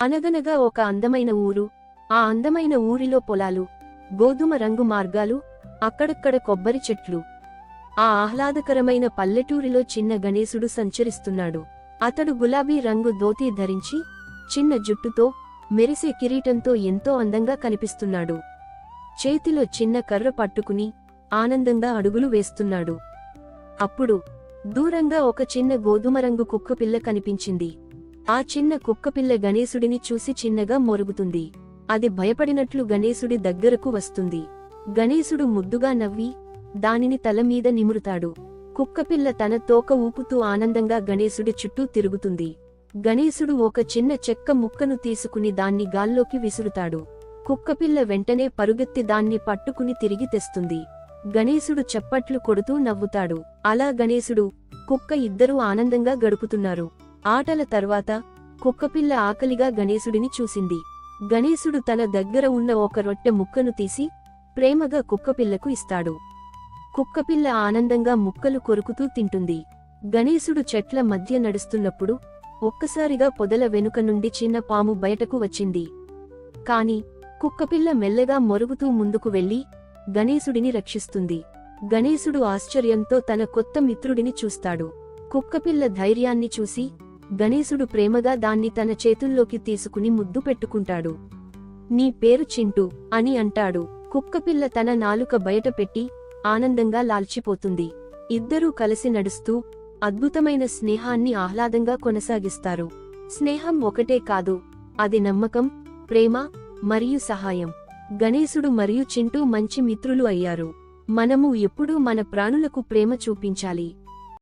అనగనగా ఒక అందమైన ఊరు ఆ అందమైన ఊరిలో పొలాలు గోధుమ రంగు మార్గాలు అక్కడక్కడ కొబ్బరి చెట్లు. ఆ ఆహ్లాదకరమైన పల్లెటూరిలో చిన్న గణేశుడు సంచరిస్తున్నాడు. అతడు గులాబీ రంగు ధోతీ ధరించి చిన్న జుట్టుతో మెరిసే కిరీటంతో ఎంతో అందంగా కనిపిస్తున్నాడు. చేతిలో చిన్న కర్ర పట్టుకుని ఆనందంగా అడుగులు వేస్తున్నాడు. అప్పుడు దూరంగా ఒక చిన్న గోధుమ రంగు కుక్కపిల్ల కనిపించింది. ఆ చిన్న కుక్కపిల్ల గణేశుడిని చూసి చిన్నగా మొరుగుతుంది. అది భయపడినట్లు గణేశుడి దగ్గరకు వస్తుంది. గణేశుడు ముద్దుగా నవ్వి దానిని తల మీద నిమురుతాడు. కుక్కపిల్ల తన తోక ఊపుతూ ఆనందంగా గణేశుడి చుట్టూ తిరుగుతుంది. గణేశుడు ఒక చిన్న చెక్క ముక్కను తీసుకుని దాన్ని గాల్లోకి విసురుతాడు. కుక్కపిల్ల వెంటనే పరుగెత్తి దాన్ని పట్టుకుని తిరిగి తెస్తుంది. గణేశుడు చప్పట్లు కొడుతూ నవ్వుతాడు. అలా గణేశుడు కుక్క ఇద్దరూ ఆనందంగా గడుపుతున్నారు. ఆటల తర్వాత కుక్కపిల్ల ఆకలిగా గణేశుడిని చూసింది. గణేశుడు తన దగ్గర ఉన్న ఒక రొట్టె ముక్కను తీసి ప్రేమగా కుక్కపిల్లకు ఇస్తాడు. కుక్కపిల్ల ఆనందంగా ముక్కలు కొరుకుతూ తింటుంది. గణేశుడు చెట్ల మధ్య నడుస్తున్నప్పుడు ఒక్కసారిగా పొదల వెనుక నుండి చిన్న పాము బయటకు వచ్చింది. కాని కుక్కపిల్ల మెల్లగా మొరుగుతూ ముందుకు వెళ్ళి గణేశుడిని రక్షిస్తుంది. గణేశుడు ఆశ్చర్యంతో తన కొత్త మిత్రుడిని చూస్తాడు. కుక్కపిల్ల ధైర్యాన్ని చూసి గణేశుడు ప్రేమగా దాన్ని తన చేతుల్లోకి తీసుకుని ముద్దు పెట్టుకుంటాడు. నీ పేరు చింటూ అని అంటాడు. కుక్కపిల్ల తన నాలుక బయట పెట్టి ఆనందంగా లాల్చిపోతుంది. ఇద్దరూ కలిసి నడుస్తూ అద్భుతమైన స్నేహాన్ని ఆహ్లాదంగా కొనసాగిస్తారు. స్నేహం ఒకటే కాదు అది నమ్మకం ప్రేమ మరియు సహాయం. గణేశుడు మరియు చింటూ మంచి మిత్రులు అయ్యారు. మనము ఎప్పుడూ మన ప్రాణులకు ప్రేమ చూపించాలి.